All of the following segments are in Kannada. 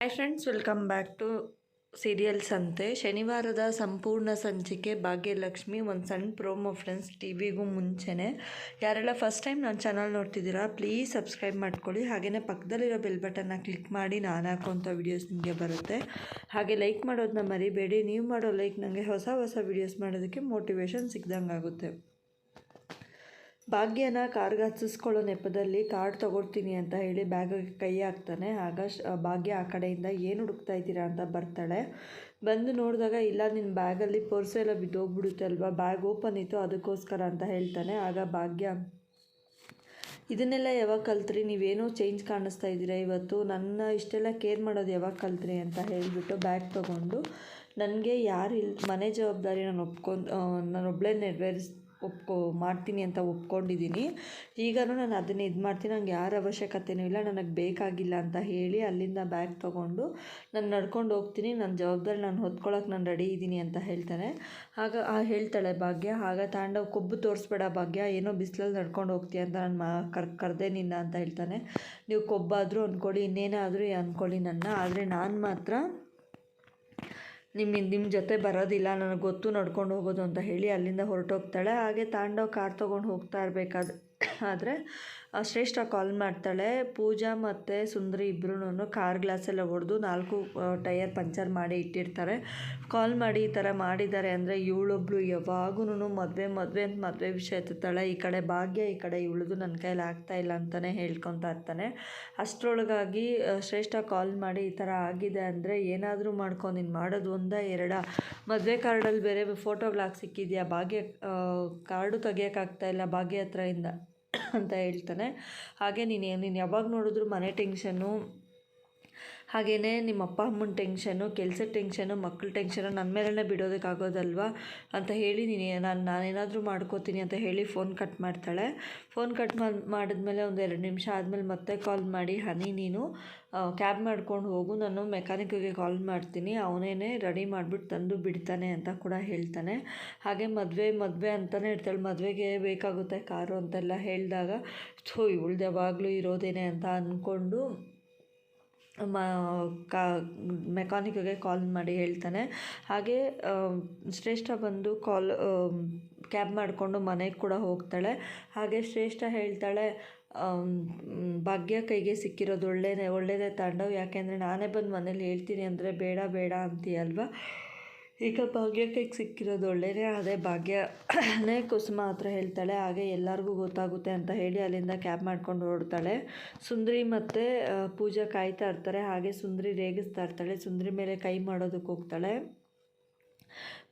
Hi friends welcome back to serials ಅಂತೆ ಶನಿವಾರದ ಸಂಪೂರ್ಣ ಸಂಚಿಕೆ ಭಾಗ್ಯಲಕ್ಷ್ಮಿ, ಒಂದು ಸಣ್ಣ ಪ್ರೋಮೋ ಫ್ರೆಂಡ್ಸ್ ಟಿ ವಿಗೂ ಮುಂಚೆನೇ. ಯಾರೆಲ್ಲ ಫಸ್ಟ್ ಟೈಮ್ ನನ್ನ ಚಾನಲ್ ನೋಡ್ತಿದ್ದೀರಾ ಪ್ಲೀಸ್ ಸಬ್ಸ್ಕ್ರೈಬ್ ಮಾಡ್ಕೊಳ್ಳಿ. ಹಾಗೆಯೇ ಪಕ್ಕದಲ್ಲಿರೋ ಬೆಲ್ ಬಟನ್ನ ಕ್ಲಿಕ್ ಮಾಡಿ ನಾನು ಹಾಕೋಂಥ ವೀಡಿಯೋಸ್ ನಿಮಗೆ ಬರುತ್ತೆ. ಹಾಗೆ ಲೈಕ್ ಮಾಡೋದನ್ನ ಮರಿಬೇಡಿ. ನೀವು ಮಾಡೋ ಲೈಕ್ ನನಗೆ ಹೊಸ ಹೊಸ ವೀಡಿಯೋಸ್ ಮಾಡೋದಕ್ಕೆ ಮೋಟಿವೇಶನ್ ಸಿಗ್ದಂಗೆ ಆಗುತ್ತೆ ಭಾಗ್ಯನ ಕಾರ್ಗೆ ಹಚ್ಚಿಸ್ಕೊಳ್ಳೋ ನೆಪದಲ್ಲಿ ಕಾರ್ಡ್ ತೊಗೊಳ್ತೀನಿ ಅಂತ ಹೇಳಿ ಬ್ಯಾಗಿಗೆ ಕೈ ಹಾಕ್ತಾನೆ. ಆಗ ಭಾಗ್ಯ ಆ ಕಡೆಯಿಂದ ಏನು ಹುಡುಕ್ತಾ ಇದ್ದೀರಾ? ಅಂತ ಬರ್ತಾಳೆ. ಬಂದು ನೋಡಿದಾಗ, ಇಲ್ಲ ನಿನ್ನ ಬ್ಯಾಗಲ್ಲಿ ಪರ್ಸ್ ಎಲ್ಲ ಬಿದ್ದೋಗ್ಬಿಡುತ್ತೆ ಅಲ್ವಾ? ಬ್ಯಾಗ್ ಓಪನ್ ಇತ್ತು, ಅದಕ್ಕೋಸ್ಕರ ಅಂತ ಹೇಳ್ತಾನೆ. ಆಗ ಭಾಗ್ಯ, ಇದನ್ನೆಲ್ಲ ಯಾವಾಗ ಕಲ್ತ್ರಿ? ನೀವೇನೋ ಚೇಂಜ್ ಕಾಣಿಸ್ತಾ ಇದ್ದೀರಾ ಇವತ್ತು? ನನ್ನ ಇಷ್ಟೆಲ್ಲ ಕೇರ್ ಮಾಡೋದು ಯಾವಾಗ ಕಲ್ತ್ರಿ ಅಂತ ಹೇಳಿಬಿಟ್ಟು ಬ್ಯಾಗ್ ತೊಗೊಂಡು, ನನಗೆ ಯಾರು ಮನೆ ಜವಾಬ್ದಾರಿ ನಾನು ಒಪ್ಕೊಂಡು ನಾನು ಒಬ್ಬಳೇ ನೆರವೇರಿಸ್ ಒಪ್ಕೊ, ಮಾಡ್ತೀನಿ ಅಂತ ಒಪ್ಕೊಂಡಿದ್ದೀನಿ. ಈಗಲೂ ನಾನು ಅದನ್ನೇ ಇದು ಮಾಡ್ತೀನಿ. ನಂಗೆ ಯಾರ ಅವಶ್ಯಕತೆಯೂ ಇಲ್ಲ. ನನಗೆ ಬೇಕಾಗಿಲ್ಲ ಅಂತ ಹೇಳಿ ಅಲ್ಲಿಂದ ಬ್ಯಾಗ್ ತೊಗೊಂಡು ನಾನು ನಡ್ಕೊಂಡು ಹೋಗ್ತೀನಿ. ನನ್ನ ಜವಾಬ್ದಾರಿ ನಾನು ಹೊತ್ಕೊಳ್ಳೋಕೆ ನಾನು ರೆಡಿ ಇದ್ದೀನಿ ಅಂತ ಹೇಳ್ತಾನೆ. ಆಗ ಆ ಹೇಳ್ತಾಳೆ ಭಾಗ್ಯ, ಆಗ ತಾಂಡವ್ ಕೊಬ್ಬು ತೋರಿಸ್ಬೇಡ ಭಾಗ್ಯ. ಏನೋ ಬಿಸಿಲಲ್ಲಿ ನಡ್ಕೊಂಡು ಹೋಗ್ತೀಯ ಅಂತ ನಾನು ಮಾ, ಕರ್, ಕರೆದೆ ನಿನ್ನ ಅಂತ ಹೇಳ್ತಾನೆ. ನೀವು ಕೊಬ್ಬಾದರೂ ಅಂದ್ಕೊಳ್ಳಿ ಇನ್ನೇನಾದರೂ ಅಂದ್ಕೊಳ್ಳಿ ನನ್ನ. ಆದರೆ ನಾನು ಮಾತ್ರ ನಿಮ್ಮ ನಿಮ್ಮ ಜೊತೆ ಬರೋದಿಲ್ಲ, ನನಗೆ ಗೊತ್ತು ನಡ್ಕೊಂಡು ಹೋಗೋದು ಅಂತ ಹೇಳಿ ಅಲ್ಲಿಂದ ಹೊರಟೋಗ್ತಾಳೆ. ಹಾಗೆ ತಾಂಡವ್ ಕಾರ್ ತೊಗೊಂಡು ಹೋಗ್ತಾ ಇರಬೇಕಾದ್ರೆ ಆದರೆ ಶ್ರೇಷ್ಠ ಕಾಲ್ ಮಾಡ್ತಾಳೆ. ಪೂಜಾ ಮತ್ತು ಸುಂದರಿ ಇಬ್ಬರೂ ಕಾರ್ ಗ್ಲಾಸೆಲ್ಲ ಹೊಡೆದು ನಾಲ್ಕು ಟೈಯರ್ ಪಂಚರ್ ಮಾಡಿ ಇಟ್ಟಿರ್ತಾರೆ. ಕಾಲ್ ಮಾಡಿ ಈ ಥರ ಮಾಡಿದ್ದಾರೆ ಅಂದರೆ ಇವಳೊಬ್ಳು ಯಾವಾಗೂ ಮದುವೆ ಮದುವೆ ಅಂತ ಮದುವೆ ವಿಷಯ ಎತ್ತುತ್ತಾಳೆ. ಈ ಕಡೆ ಭಾಗ್ಯ, ಈ ಕಡೆ ಇವಳದು ನನ್ನ ಕೈಯಲ್ಲಿ ಆಗ್ತಾ ಇಲ್ಲ ಅಂತಲೇ ಹೇಳ್ಕೊತಾ ಇರ್ತಾನೆ. ಅಷ್ಟರೊಳಗಾಗಿ ಶ್ರೇಷ್ಠ ಕಾಲ್ ಮಾಡಿ ಈ ಥರ ಆಗಿದೆ ಅಂದರೆ ಏನಾದರೂ ಮಾಡ್ಕೊಂಡು ನೀನು ಮಾಡೋದು ಒಂದ, ಎರಡ. ಮದುವೆ ಕಾರ್ಡಲ್ಲಿ ಬೇರೆ ಫೋಟೋಗ್ಲಾಕ್ ಸಿಕ್ಕಿದೆಯಾ? ಭಾಗ್ಯ ಕಾರ್ಡು ತೆಗಿಯೋಕ್ಕಾಗ್ತಾ ಇಲ್ಲ ಭಾಗ್ಯ ಹತ್ರದಿಂದ ಅಂತ ಹೇಳ್ತಾನೆ. ಹಾಗೆ ನೀನು ನೀನು ಯಾವಾಗ ನೋಡಿದ್ರು ಮನೆ ಟೆನ್ಷನ್ನು ಹಾಗೆಯೇ ನಿಮ್ಮ ಅಪ್ಪ ಅಮ್ಮನ ಟೆನ್ಷನು, ಕೆಲಸದ ಟೆನ್ಷನು ಮಕ್ಕಳ ಟೆನ್ಷನು ನನ್ನ ಮೇಲೇ ಬಿಡೋದಕ್ಕಾಗೋದಲ್ವಾ ಅಂತ ಹೇಳಿ ನೀನು ನಾನು, ನಾನೇನಾದರೂ ಮಾಡ್ಕೋತೀನಿ ಅಂತ ಹೇಳಿ ಫೋನ್ ಕಟ್ ಮಾಡ್ತಾಳೆ. ಫೋನ್ ಕಟ್ ಮಾಡಿ ಮಾಡಿದ್ಮೇಲೆ ಒಂದು ಎರಡು ನಿಮಿಷ ಆದಮೇಲೆ ಮತ್ತೆ ಕಾಲ್ ಮಾಡಿ, ಹನಿ, ನೀನು ಕ್ಯಾಬ್ ಮಾಡ್ಕೊಂಡು ಹೋಗು, ನಾನು ಮೆಕ್ಯಾನಿಕ್ಗೆ ಕಾಲ್ ಮಾಡ್ತೀನಿ, ಅವನೇನೆ ರೆಡಿ ಮಾಡಿಬಿಟ್ಟು ತಂದು ಬಿಡ್ತಾನೆ ಅಂತ ಕೂಡ ಹೇಳ್ತಾನೆ. ಹಾಗೆ ಮದುವೆ ಮದುವೆ ಅಂತಲೇ ಇರ್ತಾಳೆ. ಮದುವೆಗೆ ಬೇಕಾಗುತ್ತೆ ಕಾರು ಅಂತೆಲ್ಲ ಹೇಳಿದಾಗ, ಥೋ, ಇವಳ್ದು ಯಾವಾಗಲೂ ಇರೋದೇನೆ ಅಂತ ಅಂದ್ಕೊಂಡು ಮ, ಕಾ ಮೆಕಾನಿಕ್ಗೆ ಕಾಲ್ ಮಾಡಿ ಹೇಳ್ತಾನೆ. ಹಾಗೆ ಶ್ರೇಷ್ಠ ಬಂದು ಕಾಲ್ ಕ್ಯಾಬ್ ಮಾಡಿಕೊಂಡು ಮನೆಗೆ ಕೂಡ ಹೋಗ್ತಾಳೆ. ಹಾಗೆ ಶ್ರೇಷ್ಠ ಹೇಳ್ತಾಳೆ ಭಾಗ್ಯ ಕೈಗೆ ಸಿಕ್ಕಿರೋದು ಒಳ್ಳೆಯದೇ ಒಳ್ಳೆಯದೇ ತಾಂಡವ್. ಯಾಕೆಂದರೆ ನಾನೇ ಬಂದು ಮನೇಲಿ ಹೇಳ್ತೀನಿ ಅಂದರೆ ಬೇಡ ಬೇಡ ಅಂತೀಯಲ್ವ? ಈಗ ಭಾಗ್ಯಕ್ಕೆ ಸಿಕ್ಕಿರೋದು ಒಳ್ಳೆಯದೇ ಅದೇ ಭಾಗ್ಯನೇ ಕುಸುಮ ಹತ್ರ ಹೇಳ್ತಾಳೆ, ಹಾಗೆ ಎಲ್ಲರಿಗೂ ಗೊತ್ತಾಗುತ್ತೆ ಅಂತ ಹೇಳಿ ಅಲ್ಲಿಂದ ಕ್ಯಾಬ್ ಮಾಡ್ಕೊಂಡು ಹೊರಡ್ತಾಳೆ. ಸುಂದ್ರಿ ಮತ್ತು ಪೂಜಾ ಕಾಯ್ತಾ ಇರ್ತಾರೆ, ಹಾಗೆ ಸುಂದ್ರಿ ರೇಗಿಸ್ತಾ ಇರ್ತಾಳೆ, ಸುಂದ್ರಿ ಮೇಲೆ ಕೈ ಮಾಡೋದಕ್ಕೆ ಹೋಗ್ತಾಳೆ.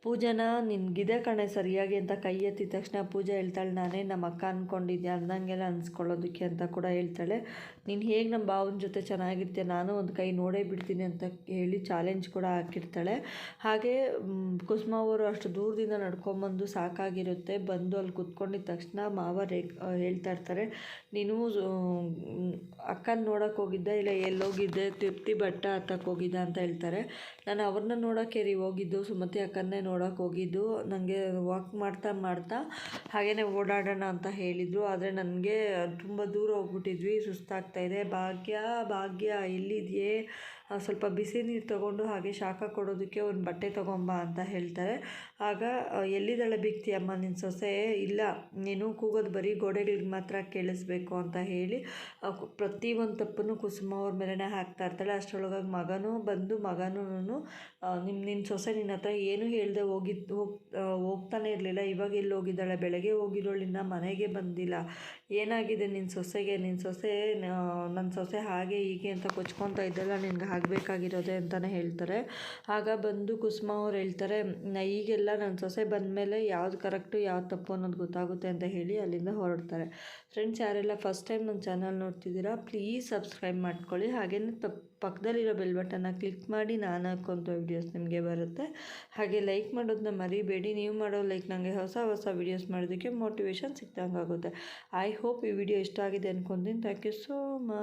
ಪೂಜನ ನಿನ್ಗಿದೆ ಕಣೆ ಸರಿಯಾಗಿ ಅಂತ ಕೈ ಎತ್ತಿದ ತಕ್ಷಣ ಪೂಜೆ ಹೇಳ್ತಾಳೆ, ನಾನೇ ನಮ್ಮ ಅಕ್ಕ ಅಂದ್ಕೊಂಡಿದ್ದೆ ಅಂದಂಗೆಲ್ಲ ಅನ್ಸ್ಕೊಳ್ಳೋದಕ್ಕೆ ಅಂತ ಕೂಡ ಹೇಳ್ತಾಳೆ. ನೀನು ಹೇಗೆ ನಮ್ಮ ಭಾವನ ಜೊತೆ ಚೆನ್ನಾಗಿರ್ತೀಯ, ನಾನು ಒಂದು ಕೈ ನೋಡೇ ಬಿಡ್ತೀನಿ ಅಂತ ಹೇಳಿ ಚಾಲೆಂಜ್ ಕೂಡ ಹಾಕಿರ್ತಾಳೆ. ಹಾಗೆ ಕುಸುಮ ಅವರು ಅಷ್ಟು ದೂರದಿಂದ ನಡ್ಕೊಂಬಂದು ಸಾಕಾಗಿರುತ್ತೆ. ಬಂದು ಅಲ್ಲಿ ಕುತ್ಕೊಂಡಿದ್ದ ತಕ್ಷಣ ಮಾವ ರೇ ಹೇಳ್ತಾ ಇರ್ತಾರೆ, ನೀನು ಅಕ್ಕನ ನೋಡೋಕೆ ಹೋಗಿದ್ದೆ? ಇಲ್ಲ ಎಲ್ಲೋಗಿದ್ದೆ ತೃಪ್ತಿ ಬಟ್ಟ ಹತ್ತಕ್ಕೆ ಹೋಗಿದ್ದ? ಅಂತ ಹೇಳ್ತಾರೆ. ನಾನು ಅವ್ರನ್ನ ನೋಡೋಕೆ ಹೋಗಿದ್ದು, ಸುಮತಿ ಅಕ್ಕನ್ನೇ ನೋಡೋಕೆ ಹೋಗಿದ್ದು. ನನಗೆ ವಾಕ್ ಮಾಡ್ತಾ ಮಾಡ್ತಾ ಹಾಗೆಯೇ ಓಡಾಡೋಣ ಅಂತ ಹೇಳಿದರು. ಆದರೆ ನನಗೆ ತುಂಬ ದೂರ ಹೋಗ್ಬಿಟ್ಟಿದ್ವಿ. ಸುಸ್ತಾಗ್ತಾಯಿದೆ ಭಾಗ್ಯ ಭಾಗ್ಯ ಎಲ್ಲಿದೆಯೇ ಸ್ವಲ್ಪ ಬಿಸಿ ನೀರು ತೊಗೊಂಡು ಹಾಗೆ ಶಾಖ ಕೊಡೋದಕ್ಕೆ ಒಂದು ಬಟ್ಟೆ ತೊಗೊಂಬ ಅಂತ ಹೇಳ್ತಾರೆ. ಆಗ ಎಲ್ಲಿದ್ದಾಳೆ ಅಮ್ಮ ನಿನ್ನ ಸೊಸೆ? ಇಲ್ಲ, ನೀನು ಕೂಗೋದು ಬರೀ ಗೋಡೆಗಳಿಗೆ ಮಾತ್ರ ಕೇಳಿಸ್ಬೇಕು ಅಂತ ಹೇಳಿ ಪ್ರತಿಯೊಂದು ತಪ್ಪನ್ನು ಕುಸುಮ ಅವ್ರ ಮೇಲೆ ಹಾಕ್ತಾ ಇರ್ತಾಳೆ. ಅಷ್ಟರೊಳಗಾಗಿ ಮಗನೂ ಬಂದು ಮಗನೂ ನಿಮ್ಮ ನಿನ್ನ ಸೊಸೆ ನಿನ್ನ ಹತ್ರ ಏನೂ ಹೇಳ್ದೆ ಹೋಗಿದ್ದು ಹೋಗ್ ಹೋಗ್ತಾನೆ ಇರಲಿಲ್ಲ. ಇವಾಗ ಎಲ್ಲಿ ಹೋಗಿದ್ದಾಳೆ? ಬೆಳಗ್ಗೆ ಹೋಗಿರೋಳು ಮನೆಗೆ ಬಂದಿಲ್ಲ. ಏನಾಗಿದೆ ನಿನ್ನ ಸೊಸೆಗೆ? ನಿನ್ನ ಸೊಸೆ ನನ್ನ ಸೊಸೆ ಹಾಗೆ ಹೀಗೆ ಅಂತ ಕೊಚ್ಕೊತಾ ಇದ್ದಲ್ಲ ನಿನ್ಗೆ ಆಗಬೇಕಾಗಿರೋದೆ ಅಂತಲೇ ಹೇಳ್ತಾರೆ. ಆಗ ಬಂದು ಕುಸುಮ ಅವ್ರು ಹೇಳ್ತಾರೆ ಈಗೆಲ್ಲ ನನ್ನ ಸೊಸೆ ಬಂದಮೇಲೆ ಯಾವ್ದು ಕರೆಕ್ಟು ಯಾವ್ದು ತಪ್ಪು ಅನ್ನೋದು ಗೊತ್ತಾಗುತ್ತೆ ಅಂತ ಹೇಳಿ ಅಲ್ಲಿಂದ ಹೊರಡ್ತಾರೆ. ಫ್ರೆಂಡ್ಸ್ ಯಾರೆಲ್ಲ ಫಸ್ಟ್ ಟೈಮ್ ನನ್ನ ಚಾನಲ್ ನೋಡ್ತಿದ್ದೀರಾ ಪ್ಲೀಸ್ ಸಬ್ಸ್ಕ್ರೈಬ್ ಮಾಡ್ಕೊಳ್ಳಿ. ಹಾಗೆಯೇ ತಪ್ಪು ಪಕ್ಕದಲ್ಲಿರೋ ಬೆಲ್ ಬಟನ್ನ ಕ್ಲಿಕ್ ಮಾಡಿ ನಾನು ಹಾಕೋಂಥ ವೀಡಿಯೋಸ್ ನಿಮಗೆ ಬರುತ್ತೆ. ಹಾಗೆ ಲೈಕ್ ಮಾಡೋದನ್ನ ಮರಿಬೇಡಿ. ನೀವು ಮಾಡೋ ಲೈಕ್ ನನಗೆ ಹೊಸ ಹೊಸ ವೀಡಿಯೋಸ್ ಮಾಡೋದಕ್ಕೆ ಮೋಟಿವೇಶನ್ ಸಿಕ್ದಂಗೆ ಆಗುತ್ತೆ ಐ ಹೋಪ್ ಈ ವಿಡಿಯೋ ಇಷ್ಟ ಆಗಿದೆ ಅಂದ್ಕೊಂತೀನಿ ಥ್ಯಾಂಕ್ ಯು ಸೋ ಮಚ್